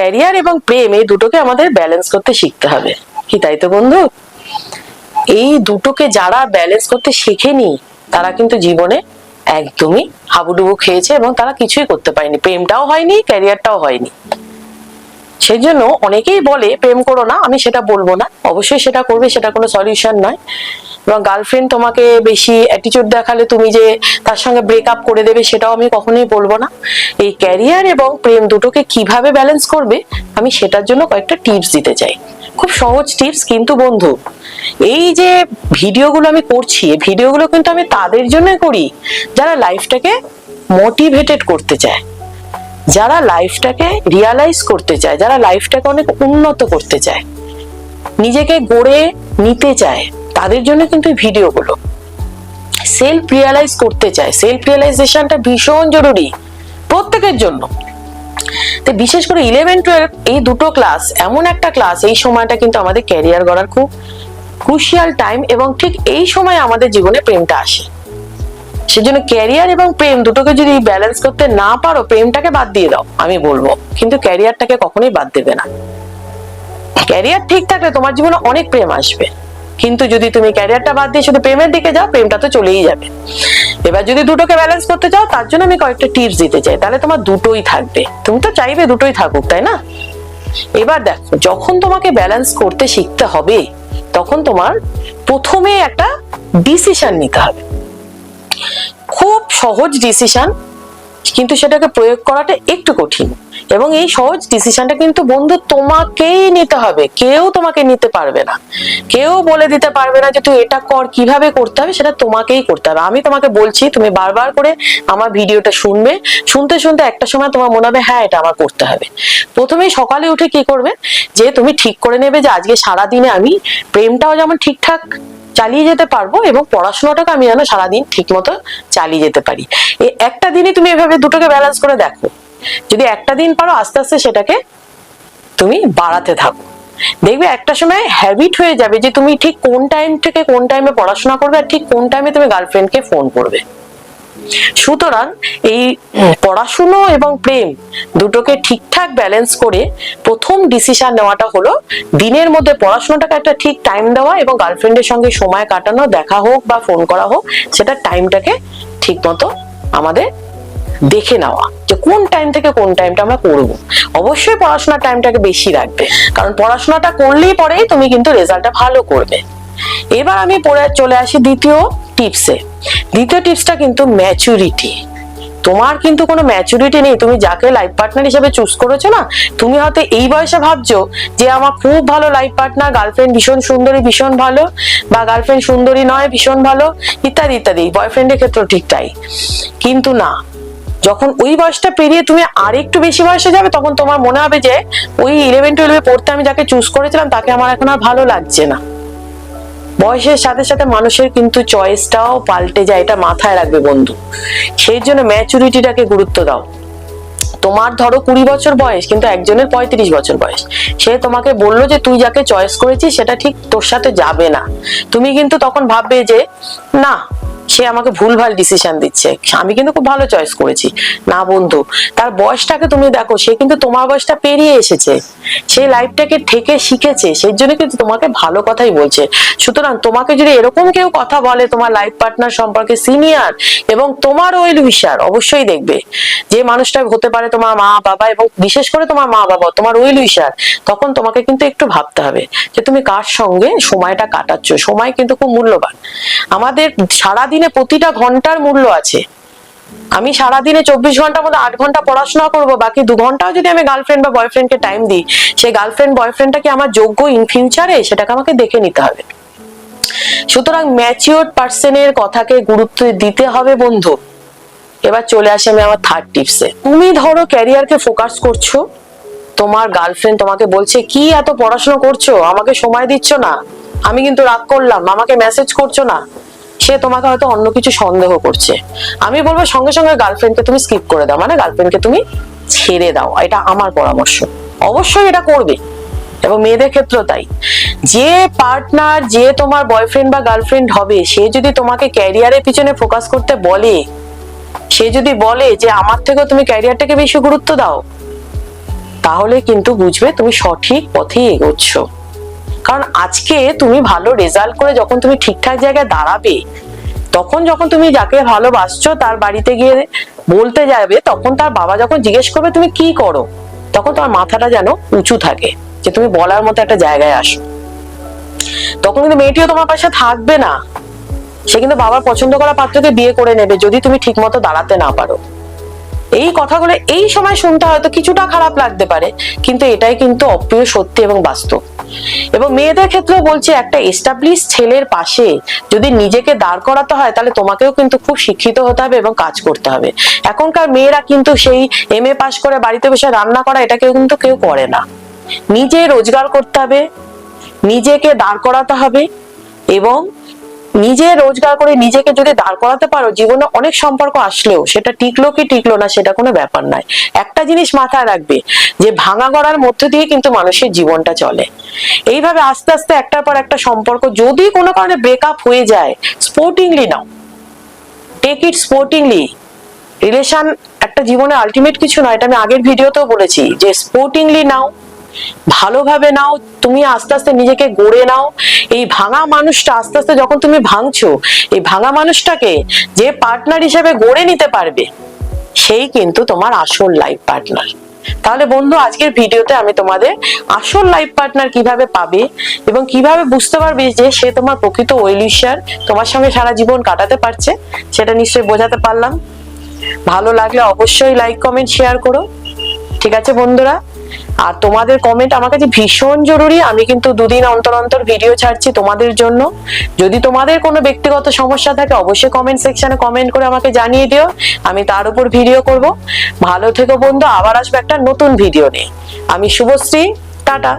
Career এবং প্রেম, এই দুটোকে আমাদের ব্যালেন্স করতে শিখতে হবে। কি তাই তো বন্ধু? এই দুটোকে যারা ব্যালেন্স করতে শেখেনি, তারা কিন্তু জীবনে একদমই হাবুডুবু খেয়েছে এবং তারা কিছুই করতে পারেনি। প্রেমটাও হয়নি, ক্যারিয়ারটাও হয়নি। সেই জন্য অনেকেই বলে, প্রেম করো না, আমি সেটা বলব না। অবশ্যই সেটা করবে, সেটা কোনো সলিউশন নয়। এবং গার্লফ্রেন্ড তোমাকে বেশি অ্যাটিটিউড দেখালে তুমি যে তার সঙ্গে ব্রেকআপ করে দেবে সেটাও আমি কখনোই বলব না। এই ক্যারিয়ার এবং প্রেম দুটোকে কীভাবে ব্যালেন্স করবে, আমি সেটার জন্য কয়েকটা টিপস দিতে চাই। খুব সহজ টিপস কিন্তু বন্ধু, এই যে ভিডিওগুলো আমি করছি, এই ভিডিওগুলো কিন্তু আমি তাদের জন্যই করি, যারা লাইফটাকে মোটিভেটেড করতে চায়, যারা লাইফটাকে রিয়ালাইজ করতে চায়, যারা লাইফটাকে অনেক উন্নত করতে চায়, নিজেকে গড়ে নিতে চায় তাদের জন্য কিন্তু এই ভিডিওগুলো। সেলফ রিয়ালাইজ করতে চায়। সেলফ রিয়ালাইজেশনটা ভীষণ জরুরি প্রত্যেকের জন্য। তো বিশেষ করে ইলেভেন টুয়েলভ এই দুটো ক্লাস এমন একটা ক্লাস এই সময়টা কিন্তু আমাদের ক্যারিয়ার গড়ার খুব ক্রুশিয়াল টাইম এবং ঠিক এই সময় আমাদের জীবনে প্রেমটা আসে। সেজন্য ক্যারিয়ার এবং প্রেম দুটোকে যদি ব্যালেন্স করতে না পারো, প্রেমটাকে বাদ দিয়ে দাও, আমি বলব। কিন্তু ক্যারিয়ারটাকে কখনোই বাদ দেবে না। ক্যারিয়ার ঠিক থাকলে তোমার জীবনে অনেক প্রেম আসবে। কিন্তু যদি তুমি ক্যারিয়ারটা বাদ দিয়ে শুধু প্রেমের দিকে যাও, প্রেমটা তো চলেই যাবে। এবার যদি দুটোকে ব্যালেন্স করতে চাও, তার জন্য আমি কয়েকটা টিপস দিতে চাই। তাহলে তোমার দুটোই থাকবে। তুমি তো চাইবে দুটোই থাকুক, তাই না? এবার দেখো, যখন তোমাকে ব্যালেন্স করতে শিখতে হবে, তখন তোমার প্রথমে একটা ডিসিশন নিতে হবে। খুব সহজ ডিসিশন কিন্তু সেটাকে প্রয়োগ করাটা একটু কঠিন। এবং এই সহজ ডিসিশনটা কিন্তু বন্ধু তোমাকেই নিতে হবে। কেউ তোমাকে নিতে পারবে না। কেউ বলে দিতে পারবে না যে, তুই এটা কর, কীভাবে করতে হবে? সেটা তোমাকেই করতে হবে। আমি তোমাকে বলছি, তুমি বারবার করে আমার ভিডিওটা শুনবে। শুনতে শুনতে একটা সময় তোমার মনে হবে হ্যাঁ এটা আমার করতে হবে। প্রথমেই সকালে উঠে কি করবে? যে, তুমি ঠিক করে নেবে যে, আজকে সারা দিনে আমি প্রেমটাও যেমন ঠিকঠাক চালিয়ে যেতে পারব এবং পড়াশোনাটাকে আমি যেন সারাদিন ঠিক মতো চালিয়ে যেতে পারি। একটা দিনই তুমি এভাবে দুটোকে ব্যালেন্স করে দেখো। যদি একটা দিন পারো, আস্তে আস্তে সেটাকে তুমি বাড়াতে থাকো। দেখবে একটা সময় হ্যাবিট হয়ে যাবে যে তুমি ঠিক কোন টাইম থেকে কোন টাইমে পড়াশোনা করবে আর ঠিক কোন টাইমে তুমি গার্লফ্রেন্ডকে ফোন করবে। সুতরাং এই পড়াশুনো এবং প্রেম দুটোকে ঠিকঠাক ব্যালেন্স করে প্রথম ডিসিশন নেওয়াটা হলো দিনের মধ্যে পড়াশোনাটাকে একটা ঠিক টাইম দেওয়া এবং গার্লফ্রেন্ডের সঙ্গে সময় কাটানো, দেখা হোক বা ফোন করা হোক, সেটা টাইমটাকে ঠিক মতো আমাদের দেখে নেওয়া যে কোন টাইম থেকে কোন টাইমটা আমরা করব। অবশ্যই পড়াশোনার টাইমটাকে বেশি রাখবে, কারণ পড়াশোনাটা করলেই পরেই তুমি কিন্তু রেজাল্টটা ভালো করবে। এবার আমি পড়ে চলে আসি দ্বিতীয় টিপসে দ্বিতীয় টিপসটা কিন্তু ম্যাচুরিটি তোমার কিন্তু কোনো ম্যাচুরিটি নেই, তুমি যাকে লাইফ পার্টনার হিসেবে চুজ করেছ না, তুমি হয়তো এই বয়সে ভাবছ যে আমার খুব ভালো লাইফ পার্টনার গার্লফ্রেন্ড ভীষণ সুন্দরী, ভীষণ ভালো, বা গার্লফ্রেন্ড সুন্দরী নয়, ভীষণ ভালো, ইত্যাদি ইত্যাদি। বয়ফ্রেন্ডের ক্ষেত্রেও ঠিক তাই। কিন্তু না, যখন ওই বয়সটা পেরিয়ে তুমি আর একটু বেশি বয়সে যাবে, তখন তোমার মনে হবে যে ওই ইলেভেন টুয়েলভে পড়তে আমি যাকে চুজ করেছিলাম, তাকে আমার এখন আর ভালো লাগছে না। বয়সের সাথে সাথে মানুষের কিন্তু চয়েসটাও পাল্টে যায়, এটা মাথায় রাখবে বন্ধু। সেই জন্য ম্যাচুরিটিটাকে গুরুত্ব দাও। তোমার ধরো কুড়ি বছর বয়স, কিন্তু একজনের পঁয়ত্রিশ বছর বয়স। সে তোমাকে বলল যে, তুই যাকে চয়েস করেছিস, সেটা ঠিক তোর সাথে যাবে না। তুমি কিন্তু তখন ভাববে যে, না সে আমাকে ভুলভাল ডিসিশন দিচ্ছে। আমি কিন্তু খুব ভালো চয়েস করেছি। না, বন্ধু, তার বয়সটাকে তুমি দেখো, সে কিন্তু তোমার বয়সটা পেরিয়ে এসেছে। সে লাইফটাকে ঠেকে শিখেছে, সেই জন্য কিন্তু তোমাকে ভালো কথাই বলছে। সুতরাং তোমাকে যদি এরকম কেউ কথা বলে, তোমার লাইফ পার্টনার সম্পর্কে সিনিয়র এবং তোমার ওয়েল উইশার অবশ্যই দেখবে। যে মানুষটা হতে পারে তোমার মা, বাবা এবং বিশেষ করে তোমার মা, বাবা, তোমার ওয়েল উইশার তখন তোমাকে কিন্তু একটু ভাবতে হবে যে তুমি কার সঙ্গে সময়টা কাটাচ্ছ? সময় কিন্তু খুব মূল্যবান। আমাদের সারাদিনে প্রতিটা ঘণ্টার মূল্য আছে। আমি সারাদিনে চব্বিশ ঘণ্টার মধ্যে আট ঘণ্টা পড়াশোনা করব, বাকি দু ঘন্টাও যদি আমি গার্লফ্রেন্ড বা বয়ফ্রেন্ডকে টাইম দিই, সেই গার্লফ্রেন্ড বয়ফ্রেন্ডটা কি আমার যোগ্য ইন ফিউচারে সেটাকে আমাকে দেখে নিতে হবে। সুতরাং ম্যাচিওর পার্সনের কথাকে গুরুত্ব দিতে হবে বন্ধু। এবার চলে আসি আমি আমার থার্ড টিপসে তুমি ধরো ক্যারিয়ারকে ফোকাস করছ, তোমার গার্লফ্রেন্ড তোমাকে বলছে, কি এত পড়াশোনা করছ? আমাকে সময় দিচ্ছ না। আমি কিন্তু রাগ করলাম, আমাকে মেসেজ করছ না। সে তোমাকে হয়তো অন্য কিছু সন্দেহ করছে। আমি বলব সঙ্গে সঙ্গে গার্লফ্রেন্ডকে তুমি স্কিপ করে দাও। মানে গার্লফ্রেন্ডকে তুমি ছেড়ে দাও। এটা আমার পরামর্শ। অবশ্যই এটা করবে। এবং মেয়েদের ক্ষেত্রেও তাই। যে পার্টনার যে তোমার বয়ফ্রেন্ড বা গার্লফ্রেন্ড হবে, সে যদি তোমাকে ক্যারিয়ারের পিছনে ফোকাস করতে বলে, সে যদি বলে যে আমার থেকেও তুমি ক্যারিয়ারটাকে বেশি গুরুত্ব দাও, তাহলে কিন্তু বুঝবে তুমি সঠিক পথেই এগোচ্ছ। কারণ আজকে তুমি ভালো রেজাল্ট করে যখন তুমি ঠিকঠাক জায়গায় দাঁড়াবে, তখন যখন তুমি যাকে ভালোবাসছো তার বাড়িতে গিয়ে বলতে যাবে, তখন তার বাবা যখন জিজ্ঞেস করবে তুমি কি করো, তখন তোমার মাথাটা যেন উঁচু থাকে যে তুমি বলার মতো একটা জায়গায় আসো। তখন কিন্তু মেয়েটিও তোমার পাশে থাকবে না। সে কিন্তু বাবার পছন্দ করা পাত্রকে বিয়ে করে নেবে যদি তুমি ঠিক মতো দাঁড়াতে না পারো। এই কথাগুলো এই সময় শুনতে হয়তো কিছুটা খারাপ লাগতে পারে, কিন্তু এটাই কিন্তু অপ্রিয় সত্যি এবং বাস্তব। এবং মেয়েদের ক্ষেত্রেও বলছে, একটা এস্টাবলিশ ছেলের পাশে যদি নিজেকে দাঁড় করাতে হয়, তাহলে তোমাকেও কিন্তু খুব শিক্ষিত হতে হবে এবং কাজ করতে হবে। এখনকার মেয়েরা কিন্তু সেই এম এ পাশ করে বাড়িতে বসে রান্না করা, এটা কেউ কিন্তু কেউ করে না। নিজে রোজগার করতে হবে, নিজেকে দাঁড় করাতে হবে এবং নিজে রোজগার করে নিজেকে যদি দাঁড় করাতে পারো, জীবনে অনেক সম্পর্ক আসলেও সেটা টিকলো কি টিকলো না সেটা কোনো ব্যাপার নয়। একটা জিনিস মাথায় রাখবে যে ভাঙা গড়ার মধ্যে দিয়ে কিন্তু মানুষের জীবনটা চলে। এইভাবে আস্তে আস্তে একটার পর একটা সম্পর্ক যদি কোনো কারণে ব্রেকআপ হয়ে যায় sportingly now. Take it sportingly relation একটা জীবনে আলটিমেট কিছু নয়, এটা আমি আগের ভিডিওতেও বলেছি যে স্পোর্টিংলি নাও। ভালোভাবে নাও, তুমি আস্তে আস্তে নিজেকে গড়ে নাও। এই ভাঙা মানুষটা আস্তে আস্তে যখন তুমি ভাঙছো, এই ভাঙা মানুষটাকে যে পার্টনার হিসেবে গড়ে নিতে পারবে, সেই কিন্তু তোমার আসল লাইফ পার্টনার তাহলে বন্ধু, আজকের ভিডিওতে আমি তোমাদের আসল লাইফ পার্টনার কীভাবে পাবে এবং কীভাবে বুঝতে পারবে যে সে তোমার প্রকৃত ওয়েলিশার তোমার সঙ্গে সারা জীবন কাটাতে পারছে, সেটা নিশ্চয়ই বোঝাতে পারলাম। ভালো লাগলে অবশ্যই লাইক কমেন্ট শেয়ার করো। ঠিক আছে বন্ধুরা? আর তোমাদের কমেন্ট আমার কাছে ভীষণ জরুরি। আমি কিন্তু দুদিন অন্তর অন্তর ভিডিও ছাড়ছি তোমাদের জন্য। যদি তোমাদের কোনো ব্যক্তিগত সমস্যা থাকে, অবশ্যই কমেন্ট সেকশনে কমেন্ট করে আমাকে জানিয়ে দিও। আমি তার উপর ভিডিও করব। ভালো থেকো বন্ধু, আবার আসব একটা নতুন ভিডিও নিয়ে। আমি শুভশ্রী, টাটা।